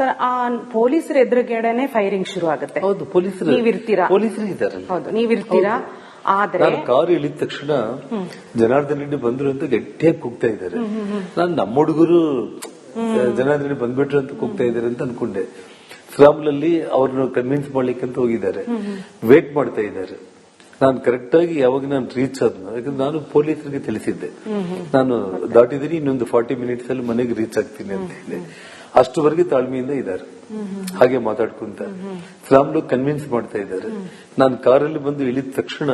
Sir ಆ ಪೊಲೀಸರ ಎದುರುಗಡೆನೆ firing ಶುರು ಆಗುತ್ತೆ ಹೌದು ಪೊಲೀಸರು ನೀವಿರ್ತೀರಾ? ಪೊಲೀಸರು ಇದ್ದಾರೆ. ಹೌದು ನೀವಿರ್ತೀರಾ? ಆದ್ರೆ ನಾನು ಕಾರು ಇಳಿದ ತಕ್ಷಣ ಜನಾರ್ದನ್ ರೆಡ್ಡಿ ಬಂದ್ರು ಅಂತ ಗಟ್ಟಿಯಾಗಿ ಕೂಗ್ತಾ ಇದ್ದಾರೆ. ನಾನು ನಮ್ಮ ಹುಡುಗರು ಜನಾರ್ದನ್ ರೆಡ್ಡಿ ಬಂದ್ಬಿಟ್ರು ಅಂತ ಕೂಗ್ತಾ ಇದ್ದಾರೆ ಅಂತ ಅನ್ಕೊಂಡೆ. ಸ್ಲಾಮ್ಲಲ್ಲಿ ಅವ್ರನ್ನ ಕನ್ವಿನ್ಸ್ ಮಾಡ್ಲಿಕ್ಕೆ ಅಂತ ಹೋಗಿದ್ದಾರೆ. ವೇಟ್ ಮಾಡ್ತಾ ಇದ್ದಾರೆ. ನಾನು ಕರೆಕ್ಟ್ ಆಗಿ ಯಾವಾಗ ನಾನು ರೀಚ್ ಆದ್ನ ಯಾಕಂದ್ರೆ ನಾನು ಪೊಲೀಸರಿಗೆ ತಿಳಿಸಿದ್ದೆ. ನಾನು ದಾಟಿದ್ರೆ ಇನ್ನೊಂದು ಫಾರ್ಟಿ ಮಿನಿಟ್ಸ್ ಅಲ್ಲಿ ಮನೆಗೆ ರೀಚ್ ಆಗ್ತೀನಿ ಅಂತ ಹೇಳಿ. ಅಷ್ಟುವರೆಗೆ ತಾಳ್ಮೆಯಿಂದ ಇದ್ದಾರೆ. ಹಾಗೆ ಮಾತಾಡ್ಕೊಂತ. ಸ್ಲಾಮ್ಲು ಕನ್ವಿನ್ಸ್ ಮಾಡ್ತಾ ಇದ್ದಾರೆ. ನಾನು ಕಾರಲ್ಲಿ ಬಂದು ಇಳಿದ ತಕ್ಷಣ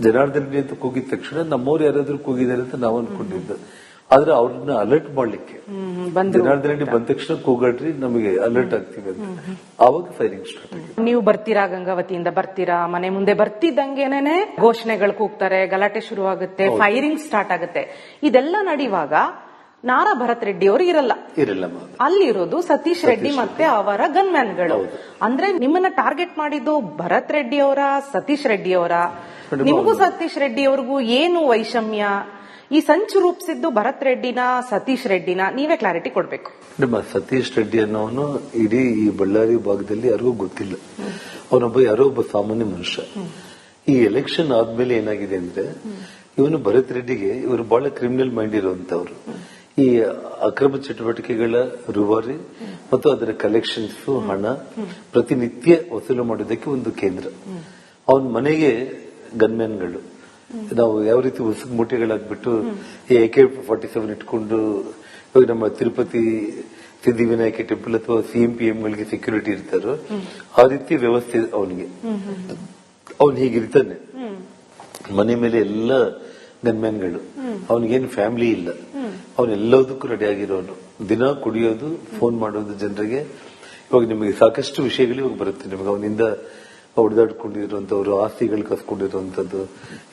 ಜನಾರ್ದನ್ ಅಂತ ಕೂಗಿದ ತಕ್ಷಣ ನಮ್ಮವ್ರು ಯಾರಾದ್ರೂ ಕೂಗಿದ್ದಾರೆ ಅಂತ ನಾವು ಅನ್ಕೊಂಡಿದ್ದು. ಆದ್ರೆ ಅವ್ರನ್ನ ಅಲರ್ಟ್ ಮಾಡ್ಲಿಕ್ಕೆ. ಜನಾರ್ದನ್ ರೆಡ್ಡಿ ಬಂದ ತಕ್ಷಣ ಕೂಗಾಡ್ರಿ ನಮಗೆ ಅಲರ್ಟ್ ಆಗ್ತೀವಿ ಅಂತ. ಅವಾಗ ಫೈರಿಂಗ್ ಸ್ಟಾರ್ಟ್ ಆಗಿದೆ. ನೀವು ಬರ್ತೀರಾ ಗಂಗಾವತಿಯಿಂದ? ಬರ್ತೀರಾ? ಮನೆ ಮುಂದೆ ಬರ್ತಿದ್ದಂಗೆನೆ ಘೋಷಣೆಗಳು ಕೂಗ್ತಾರೆ ಗಲಾಟೆ ಶುರು ಆಗುತ್ತೆ ಫೈರಿಂಗ್ ಸ್ಟಾರ್ಟ್ ಆಗುತ್ತೆ. ಇದೆಲ್ಲ ನಡೆಯುವಾಗ ನಾರಾ ಭರತ್ ರೆಡ್ಡಿ ಅವರು ಇರಲ್ಲ. ಇರಲ್ಲ ಅಲ್ಲಿರೋದು ಸತೀಶ್ ರೆಡ್ಡಿ ಮತ್ತೆ ಅವರ ಗನ್ಮ್ಯಾನ್ಗಳು. ಅಂದ್ರೆ ನಿಮ್ಮನ್ನ ಟಾರ್ಗೆಟ್ ಮಾಡಿದ್ದು ಭರತ್ ರೆಡ್ಡಿ ಅವರ ಸತೀಶ್ ರೆಡ್ಡಿ ಅವರ. ನಿಮಗೂ ಸತೀಶ್ ರೆಡ್ಡಿ ಅವ್ರಿಗೂ ಏನು ವೈಷಮ್ಯ? ಈ ಸಂಚು ರೂಪಿಸಿದ್ದು ಭರತ್ ರೆಡ್ಡಿನ ಸತೀಶ್ ರೆಡ್ಡಿನ ನೀವೇ ಕ್ಲಾರಿಟಿ ಕೊಡ್ಬೇಕು. ನಮ್ಮ ಸತೀಶ್ ರೆಡ್ಡಿ ಅನ್ನೋನು ಇಡೀ ಈ ಬಳ್ಳಾರಿ ಭಾಗದಲ್ಲಿ ಯಾರಿಗೂ ಗೊತ್ತಿಲ್ಲ. ಅವನೊಬ್ಬ ಯಾರೋ ಒಬ್ಬ ಸಾಮಾನ್ಯ ಮನುಷ್ಯ. ಈ ಎಲೆಕ್ಷನ್ ಆದ್ಮೇಲೆ ಏನಾಗಿದೆ ಅಂದ್ರೆ ಇವನು ಭರತ್ ರೆಡ್ಡಿಗೆ ಇವರು ಬಹಳ ಕ್ರಿಮಿನಲ್ ಮೈಂಡ್ ಇರುವಂತವ್ರು. ಈ ಅಕ್ರಮ ಚಟುವಟಿಕೆಗಳ ರೂವಾರಿ ಮತ್ತು ಅದರ ಕಲೆಕ್ಷನ್ಸ್ ಹಣ ಪ್ರತಿನಿತ್ಯ ವಸೂಲು ಮಾಡೋದಕ್ಕೆ ಒಂದು ಕೇಂದ್ರ. ಅವನ ಮನೆಗೆ ಗನ್ಮ್ಯಾನ್ಗಳು. ನಾವು ಯಾವ ರೀತಿ ಉಸುಕ್ ಮೂಟೆಗಳಾಗ್ಬಿಟ್ಟು ಎ ಕೆ ಫಾರ್ಟಿ ಸೆವೆನ್ ಇಟ್ಕೊಂಡು ಇವಾಗ ನಮ್ಮ ತಿರುಪತಿ ಸಿದ್ಧಿವಿನಾಯಕ ಟೆಂಪಲ್ ಅಥವಾ ಸಿಎಂ ಪಿ ಗಳಿಗೆ ಸೆಕ್ಯೂರಿಟಿ ಇರ್ತಾರೋ, ಆ ರೀತಿ ವ್ಯವಸ್ಥೆ ಅವನಿಗೆ. ಅವನು ಹೀಗಿರ್ತಾನೆ ಮನೆ ಮೇಲೆ ಎಲ್ಲ ಗನ್ಮ್ಯಾನ್ಗಳು. ಅವನಿಗೇನು ಫ್ಯಾಮಿಲಿ ಇಲ್ಲ. ಅವನೆಲ್ಲದಕ್ಕೂ ರೆಡಿ ಆಗಿರೋನು ದಿನ ಕುಡಿಯೋದು ಫೋನ್ ಮಾಡೋದು ಜನರಿಗೆ. ಇವಾಗ ನಿಮಗೆ ಸಾಕಷ್ಟು ವಿಷಯಗಳು ಇವಾಗ ಬರುತ್ತೆ. ನಿಮಗೆ ಅವನಿಂದ ಹೊಡೆದಾಡ್ಕೊಂಡಿರುವಂತವ್ರು ಆಸ್ತಿಗಳು ಕಸ್ಕೊಂಡಿರುವಂತದ್ದು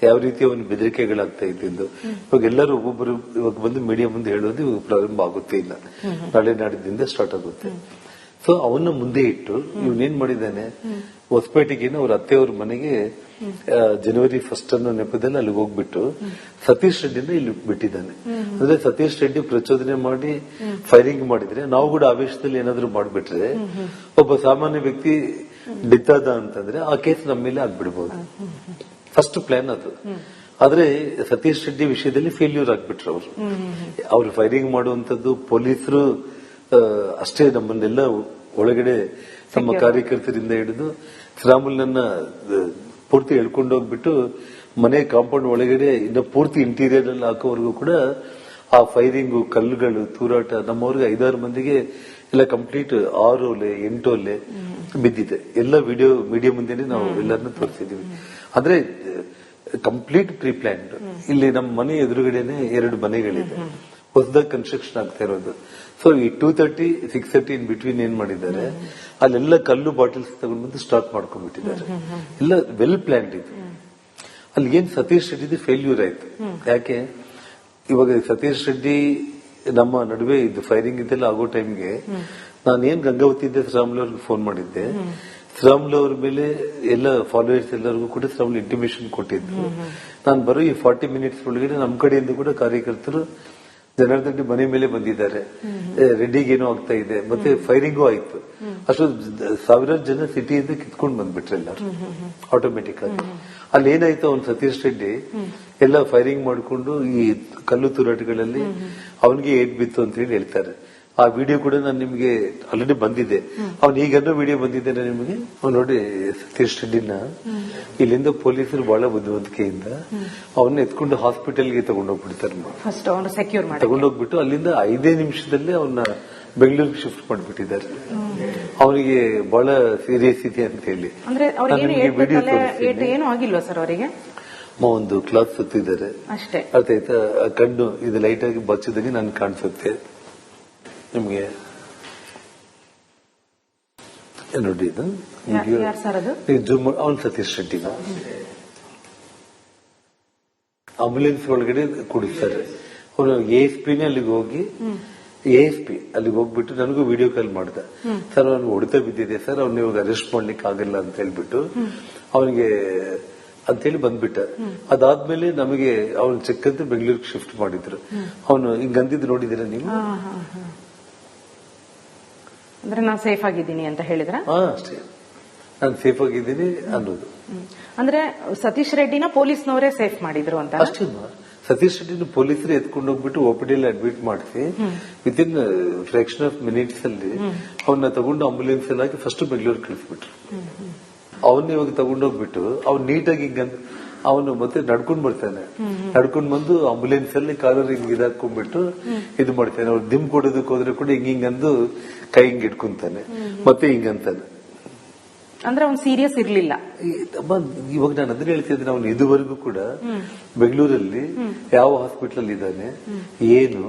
ಯಾವ ರೀತಿ ಅವನ ಬೆದರಿಕೆಗಳಾಗ್ತಾ ಇದ್ದಿದ್ದು ಇವಾಗ ಎಲ್ಲರೂ ಒಬ್ಬೊಬ್ಬರು ಇವಾಗ ಬಂದು ಮೀಡಿಯಾ ಮುಂದೆ ಹೇಳೋದು ಇವಾಗ ಪ್ರಾರಂಭ ಆಗುತ್ತೆ ಇಲ್ಲ. ನಾಳೆ ನಾಡಿದ್ದಿಂದ ಸ್ಟಾರ್ಟ್ ಆಗುತ್ತೆ. ಸೊ ಅವನ್ನ ಮುಂದೆ ಇಟ್ಟು ಇವನೇನ್ ಮಾಡಿದ್ದಾನೆ? ಹೊಸಪೇಟೆಗೆ ಅವ್ರ ಅತ್ತೆಯವ್ರ ಮನೆಗೆ ಜನವರಿ ಫಸ್ಟ್ ಅನ್ನೋ ನೆಪದಲ್ಲಿ ಅಲ್ಲಿಗೆ ಹೋಗ್ಬಿಟ್ಟು ಸತೀಶ್ ರೆಡ್ಡಿನ ಇಲ್ಲಿ ಬಿಟ್ಟಿದ್ದಾನೆ. ಅಂದ್ರೆ ಸತೀಶ್ ರೆಡ್ಡಿ ಪ್ರಚೋದನೆ ಮಾಡಿ ಫೈರಿಂಗ್ ಮಾಡಿದ್ರೆ ನಾವು ಕೂಡ ಆವೇಶದಲ್ಲಿ ಏನಾದ್ರು ಮಾಡಿಬಿಟ್ರೆ ಒಬ್ಬ ಸಾಮಾನ್ಯ ವ್ಯಕ್ತಿ ಬಿತ್ತದ ಅಂತಂದ್ರೆ ಆ ಕೇಸ್ ನಮ್ಮ ಮೇಲೆ ಆಗ್ಬಿಡ್ಬೋದು. ಫಸ್ಟ್ ಪ್ಲಾನ್ ಅದು. ಆದ್ರೆ ಸತೀಶ್ ರೆಡ್ಡಿ ವಿಷಯದಲ್ಲಿ ಫೇಲ್ಯೂರ್ ಆಗ್ಬಿಟ್ರು ಅವರು. ಅವ್ರು ಫೈರಿಂಗ್ ಮಾಡುವಂತದ್ದು ಪೊಲೀಸರು ಅಷ್ಟೇ ನಮ್ಮನ್ನೆಲ್ಲ ಒಳಗಡೆ ನಮ್ಮ ಕಾರ್ಯಕರ್ತರಿಂದ ಹಿಡಿದು ಶ್ರಾಮುಲ್ನನ್ನ ಪೂರ್ತಿ ಎಳ್ಕೊಂಡು ಹೋಗ್ಬಿಟ್ಟು ಮನೆ ಕಾಂಪೌಂಡ್ ಒಳಗಡೆ ಇನ್ನು ಪೂರ್ತಿ ಇಂಟೀರಿಯರ್ ಅಲ್ಲಿ ಹಾಕೋವರೆಗೂ ಕೂಡ ಆ ಫೈರಿಂಗ್ ಕಲ್ಲುಗಳು ತೂರಾಟ ನಮ್ಮವ್ರಿಗೆ ಐದಾರು ಮಂದಿಗೆ ಎಲ್ಲ ಕಂಪ್ಲೀಟ್ ಆರು ಒಲೆ ಎಂಟು ಒಲೆ ಬಿದ್ದಿದೆ. ಎಲ್ಲ ವಿಡಿಯೋ ಮೀಡಿಯಾ ಮುಂದೆನೆ ನಾವು ಎಲ್ಲರನ್ನೂ ತೋರಿಸಿದೀವಿ ಅಂದ್ರೆ ಕಂಪ್ಲೀಟ್ ಪ್ರೀ ಪ್ಲಾನ್ಡ್ ಇಲ್ಲಿ ನಮ್ಮ ಮನೆ ಎದುರುಗಡೆನೆ ಎರಡು ಮನೆಗಳಿದೆ. ಹೊಸದಾಗಿ ಕನ್ಸ್ಟ್ರಕ್ಷನ್ ಆಗ್ತಾ ಇರೋದು. ಸೊ ಈ two thirty six thirty in between ಏನ್ ಮಾಡಿದ್ದಾರೆ, ಅಲ್ಲೆಲ್ಲ ಕಲ್ಲು ಬಾಟಲ್ಸ್ ತಗೊಂಡು ಬಂದು ಸ್ಟಾಕ್ ಮಾಡ್ಕೊಂಡ್ಬಿಟ್ಟಿದ್ದಾರೆ. ಎಲ್ಲ ವೆಲ್ ಪ್ಲಾನ್ಡ್ ಇದು. ಅಲ್ಲಿ ಏನ್ ಸತೀಶ್ ರೆಡ್ಡಿ ಫೇಲ್ಯೂರ್ ಆಯ್ತು. ಯಾಕೆ? ಇವಾಗ ಸತೀಶ್ ರೆಡ್ಡಿ ನಮ್ಮ ನಡುವೆ ಇದು ಫೈರಿಂಗ್ ಇದೆಲ್ಲ ಆಗೋ ಟೈಮ್ಗೆ ನಾನು ಏನ್ ಗಂಗಾವತಿ ಇದ್ದೆ ಶ್ರಾಮ್ಲು ಅವ್ರಿಗೆ ಫೋನ್ ಮಾಡಿದ್ದೆ. ಶ್ರಾಮ್ಲು ಅವ್ರ ಮೇಲೆ ಎಲ್ಲ ಫಾಲೋವರ್ಸ್ ಎಲ್ಲರಿಗೂ ಕೂಡ ಶ್ರಾಮ್ಲು ಇಂಟಿಮೇಶನ್ ಕೊಟ್ಟಿದ್ದು ನಾನು ಬರೋ ಈ ಫಾರ್ಟಿ ಮಿನಿಟ್ಸ್ ಒಳಗಡೆ ನಮ್ಮ ಕಡೆಯಿಂದ ಕೂಡ ಕಾರ್ಯಕರ್ತರು ಜನಾರ್ದನ್ ರೆಡ್ಡಿ ಮನೆ ಮೇಲೆ ಬಂದಿದ್ದಾರೆ. ಏ, ರೆಡ್ಡಿಗೆ ಏನೋ ಆಗ್ತಾ ಇದೆ. ಮತ್ತೆ ಫೈರಿಂಗು ಆಯ್ತು. ಅಷ್ಟು ಸಾವಿರಾರು ಜನ ಸಿಟಿಯಿಂದ ಕಿತ್ಕೊಂಡು ಬಂದ್ಬಿಟ್ರೆ ಎಲ್ಲರೂ. ಆಟೋಮೆಟಿಕ್ ಆಗಿ ಅಲ್ಲಿ ಏನಾಯ್ತು ಅವ್ನು ಸತೀಶ್ ರೆಡ್ಡಿ ಎಲ್ಲ ಫೈರಿಂಗ್ ಮಾಡಿಕೊಂಡು ಈ ಕಲ್ಲು ತುರಾಟಗಳಲ್ಲಿ ಅವನಿಗೆ ಏಟ್ ಬಿತ್ತು ಅಂತ ಹೇಳಿ ಹೇಳ್ತಾರೆ. ಆ ವಿಡಿಯೋ ಕೂಡ ನಾನು ನಿಮಗೆ ಆಲ್ರೆಡಿ ಬಂದಿದೆ. ಅವ್ನು ಈಗನ್ನೋ ವಿಡಿಯೋ ಬಂದಿದೆ ನಿಮಗೆ. ಅವ್ನು ನೋಡಿ ಸತೀಶ್ ರೆಡ್ಡಿನ ಇಲ್ಲಿಂದ ಪೊಲೀಸರು ಬಹಳ ಬುದ್ಧಿವಂತಿಕೆಯಿಂದ ಅವನ್ನ ಎತ್ಕೊಂಡು ಹಾಸ್ಪಿಟಲ್ಗೆ ತಗೊಂಡೋಗ್ಬಿಡ್ತಾರೆ ತಗೊಂಡೋಗ್ಬಿಟ್ಟು ಅಲ್ಲಿಂದ ಐದೇ ನಿಮಿಷದಲ್ಲೇ ಅವನ್ನ ಬೆಂಗಳೂರಿಗೆ ಶಿಫ್ಟ್ ಮಾಡಿಬಿಟ್ಟಿದ್ದಾರೆ. ಅವನಿಗೆ ಬಹಳ ಸೀರಿಯಸ್ ಇದೆ ಅಂತ ಹೇಳಿ. ಅವ್ರಿಗೆ ಏನು ಆಗಿಲ್ವಾ ಸರ್ ಅವರಿಗೆ? ಒಂದು ಕ್ಲಾತ್ ಸುತ್ತಿದ್ದಾರೆ. ಅಷ್ಟೇ. ಅರ್ಥ ಆಯ್ತಾ ಕಣ್ಣು ಇದು ಲೈಟ್ ಆಗಿ ಬಚ್ಚಿದಂಗೆ ನಾನು ಕಾಣಿಸುತ್ತೆ. ನಿಮ್ಗೆ ಏನ್ ನೋಡಿ ಇದು ಜೂಮ್ ಅವನ್ ಸತೀಶ್ ರೆಡ್ಡಿ ಆಂಬುಲೆನ್ಸ್ ಒಳಗಡೆ ಕುಡಿಸ್ತಾರೆ ಅವನು ಎ ಎಸ್ ಪಿನೇ ಅಲ್ಲಿಗೆ ಹೋಗಿ ಎ ಎಸ್ ಪಿ ಅಲ್ಲಿಗೆ ಹೋಗ್ಬಿಟ್ಟು ನನಗೂ ವಿಡಿಯೋ ಕಾಲ್ ಮಾಡ್ದ. ಸರ್ ಅವ್ನು ಹೊಡೆತ ಬಿದ್ದಿದೆ. ಸರ್ ಅವ್ನ ಇವಾಗ ಅರೆಸ್ಟ್ ಮಾಡ್ಲಿಕ್ಕೆ ಆಗಲ್ಲ ಅಂತ ಹೇಳ್ಬಿಟ್ಟು ಅವನಿಗೆ ಅಂತೇಳಿ ಬಂದ್ಬಿಟ್ಟ. ಅದಾದ್ಮೇಲೆ ನಮಗೆ ಅವನು ಚೆಕ್ ಅಂತ ಬೆಂಗಳೂರಿಗೆ ಶಿಫ್ಟ್ ಮಾಡಿದ್ರು. ಅವನು ಹಿಂಗ್ ಅಂದಿದ್ದು ನೋಡಿದಿರ ನೀವು? ಅಂದ್ರೆ ನಾನು ಸೇಫ್ ಆಗಿದ್ದೀನಿ ಅಂತ ಹೇಳಿದ್ರ? ಅಷ್ಟೇ. ನಾನು ಸೇಫ್ ಆಗಿದ್ದೀನಿ ಅನ್ನೋದು. ಅಂದ್ರೆ ಸತೀಶ್ ರೆಡ್ಡಿನ ಪೊಲೀಸ್ನವರೇ ಸೇಫ್ ಮಾಡಿದ್ರು ಅಂತ? ಅಷ್ಟೇ ಸತೀಶ್ ರೆಡ್ಡಿನ ಪೊಲೀಸರು ಎತ್ಕೊಂಡು ಹೋಗ್ಬಿಟ್ಟು ಓಪಿಡಿಯಲ್ಲಿ ಅಡ್ಮಿಟ್ ಮಾಡಿಸಿ within fraction of minutes ಅಲ್ಲಿ ಅವನ್ನ ತಗೊಂಡು ಆಂಬುಲೆನ್ಸ್ ಅಲ್ಲಿ ಹಾಕಿ ಫಸ್ಟ್ ಬೆಂಗಳೂರು ಕಳಿಸ್ಬಿಟ್ರು. ಅವನ್ನ ಇವಾಗ ತಗೊಂಡೋಗ್ಬಿಟ್ಟು ಅವ್ನು ನೀಟಾಗಿ ಹಿಂಗ ಅವನು ಮತ್ತೆ ನಡ್ಕೊಂಡ್ ಬರ್ತಾನೆ. ನಡ್ಕೊಂಡ್ ಬಂದು ಆಂಬುಲೆನ್ಸ್ ಅಲ್ಲಿ ಕಾಲರ್ ಹಿಂಗ್ ಇದಾಕೊಂಡ್ಬಿಟ್ಟು ಇದು ಮಾಡ್ತಾನೆ. ಅವ್ರು ದಿಮ್ ಕೊಡೋದಕ್ಕೆ ಹೋದ್ರೆ ಕೂಡ ಹಿಂಗ್ ಹಿಂಗಂದು ಕೈ ಹಿಂಗ್ ಇಟ್ಕೊಂತಾನೆ. ಮತ್ತೆ ಹಿಂಗಂತಾನೆ ಅಂದ್ರೆ ಅವ್ನು ಸೀರಿಯಸ್ ಇರ್ಲಿಲ್ಲ. ಇವಾಗ ನಾನು ಅದ್ರ ಹೇಳ್ತಿದ್ದೆ ಅವನು ಇದುವರೆಗೂ ಕೂಡ ಬೆಂಗಳೂರಲ್ಲಿ ಯಾವ ಹಾಸ್ಪಿಟಲ್ ಇದ್ದಾನೆ ಏನು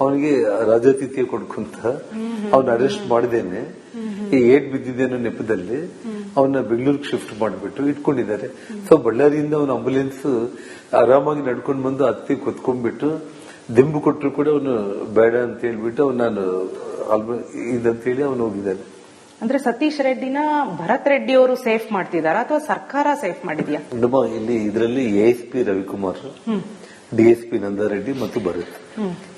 ಅವನಿಗೆ ರಾಜಾತಿಥ್ಯ ಕೊಡ್ಕೊಂತ ಅವನ ಅರೆಸ್ಟ್ ಮಾಡ್ದೇನೆ ಏಟ್ ಬಿದ್ದಿದ್ದೇನೋ ನೆಪದಲ್ಲಿ ಅವನ್ನ ಬೆಂಗಳೂರಿಗೆ ಶಿಫ್ಟ್ ಮಾಡಿಬಿಟ್ಟು ಇಟ್ಕೊಂಡಿದ್ದಾರೆ. ಸೊ ಬಳ್ಳಾರಿಯಿಂದ ಅವನ ಆಂಬುಲೆನ್ಸ್ ಆರಾಮಾಗಿ ನಡ್ಕೊಂಡು ಬಂದು ಹತ್ತಿ ಕುತ್ಕೊಂಡ್ಬಿಟ್ಟು ದಿಂಬು ಕೊಟ್ಟರು ಕೂಡ ಅವನು ಬೇಡ ಅಂತ ಹೇಳ್ಬಿಟ್ಟು ಅವ್ನು ನಾನು ಇದಂತ ಹೇಳಿ ಅವನು ಹೋಗಿದ್ದಾನೆ. ಅಂದ್ರೆ ಸತೀಶ್ ರೆಡ್ಡಿನ ಭರತ್ ರೆಡ್ಡಿ ಅವರು ಸೇಫ್ ಮಾಡ್ತಿದಾರ ಅಥವಾ ಸರ್ಕಾರ ಸೇಫ್ ಮಾಡಿದ್ಯಾ? ನಮ್ಮ ಇಲ್ಲಿ ಇದರಲ್ಲಿ S P Ravikumar DSP Nanda Reddy ಮತ್ತು ಭರತ್.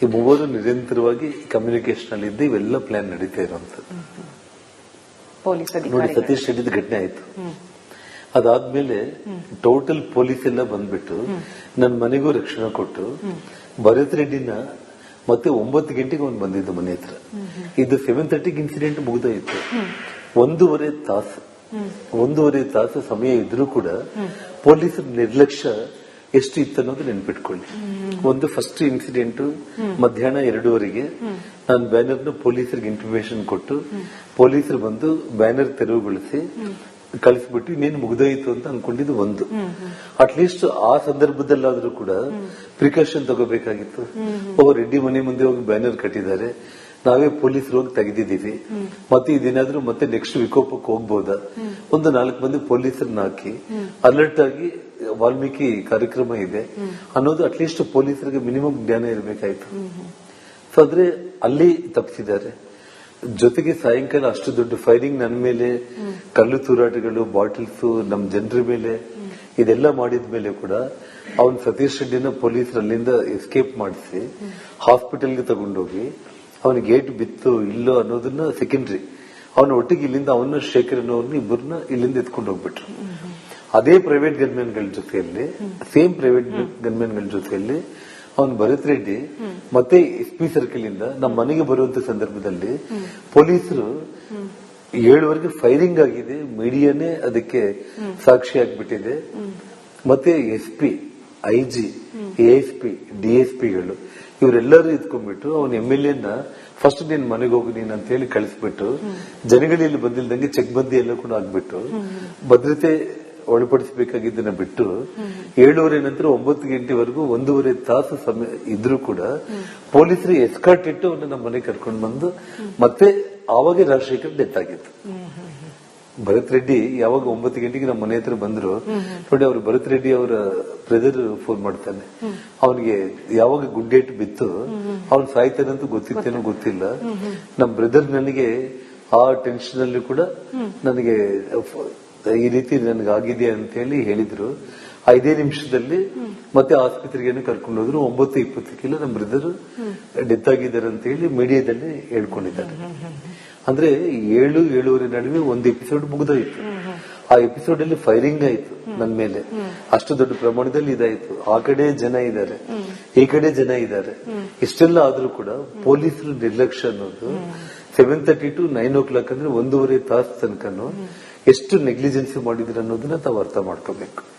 ಈ ಮೂವರು ನಿರಂತರವಾಗಿ ಕಮ್ಯುನಿಕೇಶನ್ ಅಲ್ಲಿ ಇದ್ದು ಇವೆಲ್ಲ ಪ್ಲಾನ್ ನಡೀತಾ ಇರುವಂತದ್ದು ಪೊಲೀಸ್ ನೋಡಿ, ಸತೀಶ್ ರೆಡ್ಡಿದ ಘಟನೆ ಆಯ್ತು. ಅದಾದ್ಮೇಲೆ ಟೋಟಲ್ ಪೊಲೀಸ್ ಎಲ್ಲ ಬಂದ್ಬಿಟ್ಟು ನನ್ನ ಮನೆಗೂ ರಕ್ಷಣೆ ಕೊಟ್ಟು ಭರತ್ ರೆಡ್ಡಿನ ಮತ್ತೆ ಒಂಬತ್ತು ಗಂಟೆಗೆ ಅವ್ನು ಬಂದಿದ್ದು ಮನೆ ಹತ್ರ. ಇದು ಸೆವೆನ್ ತರ್ಟಿಗೆ ಇನ್ಸಿಡೆಂಟ್ ಮುಗ್ದೋಯ್ತು. ಒಂದೂವರೆ ತಾಸು. ಒಂದೂವರೆ ತಾಸು ಸಮಯ ಇದ್ರೂ ಕೂಡ ಪೊಲೀಸರ ನಿರ್ಲಕ್ಷ್ಯ ಎಷ್ಟು ಇತ್ತು ಅನ್ನೋದು ನೆನ್ಪಿಟ್ಕೊಳ್ಳಿ. ಒಂದು ಫಸ್ಟ್ ಇನ್ಸಿಡೆಂಟ್ ಮಧ್ಯಾಹ್ನ ಎರಡೂವರೆಗೆ ನಾನು ಬ್ಯಾನರ್ನ ಪೊಲೀಸರಿಗೆ ಇನ್ಫಾರ್ಮೇಶನ್ ಕೊಟ್ಟು, ಪೊಲೀಸರು ಬಂದು ಬ್ಯಾನರ್ ತೆರವುಗೊಳಿಸಿ ಕಳಿಸ್ಬಿಟ್ಟು ಇನ್ನೇನು ಮುಗ್ದೋಯ್ತು ಅಂತ ಅನ್ಕೊಂಡಿದ್ದು ಒಂದು. ಅಟ್ಲೀಸ್ಟ್ ಆ ಸಂದರ್ಭದಲ್ಲಾದ್ರೂ ಕೂಡ ಪ್ರಿಕಾಷನ್ ತಗೋಬೇಕಾಗಿತ್ತು. ಓ, ರೆಡ್ಡಿ ಮನೆ ಮುಂದೆ ಹೋಗಿ ಬ್ಯಾನರ್ ಕಟ್ಟಿದ್ದಾರೆ. ನಾವೇ ಪೊಲೀಸರು ಹೋಗಿ ತೆಗೆದಿದ್ದೀವಿ. ಮತ್ತೆ ಇದೇನಾದ್ರೂ ಮತ್ತೆ ನೆಕ್ಸ್ಟ್ ವಿಕೋಪಕ್ಕೆ ಹೋಗ್ಬೋದಾ? ಒಂದು ನಾಲ್ಕು ಮಂದಿ ಪೊಲೀಸರನ್ನ ಹಾಕಿ ಅಲರ್ಟ್ ಆಗಿ ವಾಲ್ಮೀಕಿ ಕಾರ್ಯಕ್ರಮ ಇದೆ. ಅನ್ನೋದು ಅಟ್ಲೀಸ್ಟ್ ಪೊಲೀಸರಿಗೆ ಮಿನಿಮಮ್ ಜ್ಞಾನ ಇರಬೇಕಾಯ್ತು. ಸೊ ಅಂದ್ರೆ ಅಲ್ಲಿ ತಪ್ಪಿಸಿದ್ದಾರೆ ಜೊತೆಗೆ ಸಾಯಂಕಾಲ ಅಷ್ಟು ದೊಡ್ಡ ಫೈರಿಂಗ್ ನನ್ನ ಮೇಲೆ, ಕಲ್ಲು ತೂರಾಟಗಳು ಬಾಟಲ್ಸ್ ನಮ್ಮ ಜನರ ಮೇಲೆ, ಇದೆಲ್ಲ ಮಾಡಿದ ಮೇಲೆ ಕೂಡ ಅವನ್ ಸತೀಶ್ ರೆಡ್ಡಿನ ಪೊಲೀಸರು ಅಲ್ಲಿಂದ ಎಸ್ಕೇಪ್ ಮಾಡಿಸಿ ಹಾಸ್ಪಿಟಲ್ಗೆ ತಗೊಂಡೋಗಿ ಅವನ ಗೇಟ್ ಬಿತ್ತು ಇಲ್ಲೋ ಅನ್ನೋದನ್ನ ಸೆಕೆಂಡ್ರಿ ಅವನ ಒಟ್ಟಿಗೆ ಇಲ್ಲಿಂದ ಅವನ ಶೇಖರ್ ಅನ್ನೋರ್ನ ಇಬ್ಬರನ್ನ ಇಲ್ಲಿಂದ ಎತ್ಕೊಂಡು ಹೋಗ್ಬಿಟ್ರು ಅದೇ ಪ್ರೈವೇಟ್ ಗನ್ಮೆನ್ಗಳ ಜೊತೆಯಲ್ಲಿ ಸೇಮ್ ಪ್ರೈವೇಟ್ ಗನ್ಮೆನ್ಗಳ ಜೊತೆಯಲ್ಲಿ ಅವನು ಭರತ್ ರೆಡ್ಡಿ ಮತ್ತೆ ಎಸ್ ಪಿ ಸರ್ಕಲ್ ಇಂದ ನಮ್ಮ ಮನೆಗೆ ಬರುವಂತ ಸಂದರ್ಭದಲ್ಲಿ ಪೊಲೀಸರು ಏಳುವರೆಗೆ ಫೈರಿಂಗ್ ಆಗಿದೆ ಮೀಡಿಯಾನೇ ಅದಕ್ಕೆ ಸಾಕ್ಷಿ ಆಗ್ಬಿಟ್ಟಿದೆ. ಮತ್ತೆ S P IG S P ಡಿಎಸ್ಪಿಗಳು ಇವರೆಲ್ಲರೂ ಇದ್ಕೊಂಡ್ಬಿಟ್ಟು ಅವನ ಎಂ ಎಲ್ ಎನ ಫಸ್ಟ್ ನೀನ್ ಮನೆಗೆ ಹೋಗು ನೀನ್ ಅಂತ ಹೇಳಿ ಕಳಿಸ್ಬಿಟ್ಟು ಜನಗಳಲ್ಲಿ ಬಂದಿಲ್ದಂಗೆ ಚೆಕ್ ಬಂದಿ ಎಲ್ಲ ಕೂಡ ಆಗ್ಬಿಟ್ಟು, ಭದ್ರತೆ ಒಳಪಡಿಸಬೇಕಾಗಿದ್ದನ್ನ ಬಿಟ್ಟು ಏಳುವರೆ ನಂತರ ಒಂಬತ್ತು ಗಂಟೆವರೆಗೂ ಒಂದೂವರೆ ತಾಸು ಸಮಯ ಇದ್ರೂ ಕೂಡ ಪೊಲೀಸರು ಎಸ್ಕಾಟ್ ಇಟ್ಟು ಅವನ್ನ ನಮ್ಮ ಮನೆಗೆ ಕರ್ಕೊಂಡು ಬಂದು ಮತ್ತೆ ಆವಾಗ ರಾಜಶೇಖರ್ ಡೆತ್ ಆಗಿತ್ತು. ಭರತ್ ರೆಡ್ಡಿ ಯಾವಾಗ ಒಂಬತ್ತು ಗಂಟೆಗೆ ನಮ್ಮ ಮನೆ ಹತ್ರ ಬಂದ್ರು ನೋಡಿ ಅವರು ಭರತ್ ರೆಡ್ಡಿ ಅವರ ಬ್ರದರ್ ಫೋನ್ ಮಾಡ್ತಾನೆ. ಅವನಿಗೆ ಯಾವಾಗ ಗುಡ್ಡೇಟ್ ಬಿತ್ತು ಅವ್ನು ಸಾಯ್ತಾನಂತೂ ಗೊತ್ತಿತ್ತೇನೋ ಗೊತ್ತಿಲ್ಲ. ನಮ್ ಬ್ರದರ್ ನನಗೆ ಆ ಟೆನ್ಷನ್ ಅಲ್ಲಿ ಕೂಡ ನನಗೆ ಈ ರೀತಿ ನನಗೆ ಆಗಿದೆ ಅಂತ ಹೇಳಿ ಹೇಳಿದ್ರು. ಐದೇ ನಿಮಿಷದಲ್ಲಿ ಮತ್ತೆ ಆಸ್ಪತ್ರೆಗೆ ಕರ್ಕೊಂಡು ಹೋದ್ರು. ಒಂಬತ್ತು ಇಪ್ಪತ್ತಕ್ಕೆಲ್ಲ ನಮ್ಮ ಬ್ರದರ್ ಡೆತ್ ಆಗಿದ್ದಾರೆ ಅಂತ ಹೇಳಿ ಮೀಡಿಯಾದಲ್ಲಿ ಹೇಳ್ಕೊಂಡಿದ್ದಾರೆ. ಅಂದ್ರೆ ಏಳು ಏಳುವರೆ ನಡುವೆ ಒಂದು ಎಪಿಸೋಡ್ ಮುಗಿದೋಯ್ತು. ಆ ಎಪಿಸೋಡ್ ಅಲ್ಲಿ ಫೈರಿಂಗ್ ಆಯ್ತು ನನ್ನ ಮೇಲೆ. ಅಷ್ಟು ದೊಡ್ಡ ಪ್ರಮಾಣದಲ್ಲಿ ಇದಾಯ್ತು. ಆ ಕಡೆ ಜನ ಇದ್ದಾರೆ. ಈ ಕಡೆ ಜನ ಇದ್ದಾರೆ. ಇಷ್ಟೆಲ್ಲ ಆದ್ರೂ ಕೂಡ ಪೊಲೀಸರು ನಿರ್ಲಕ್ಷ್ಯ ಅನ್ನೋದು seven thirty to nine o'clock ಅಂದ್ರೆ ಒಂದೂವರೆ ತಾಸು ತನಕನು ಎಷ್ಟು ನೆಗ್ಲಿಜೆನ್ಸಿ ಮಾಡಿದ್ರಿ ಅನ್ನೋದನ್ನ ತಾವು ಅರ್ಥ ಮಾಡ್ಕೋಬೇಕು.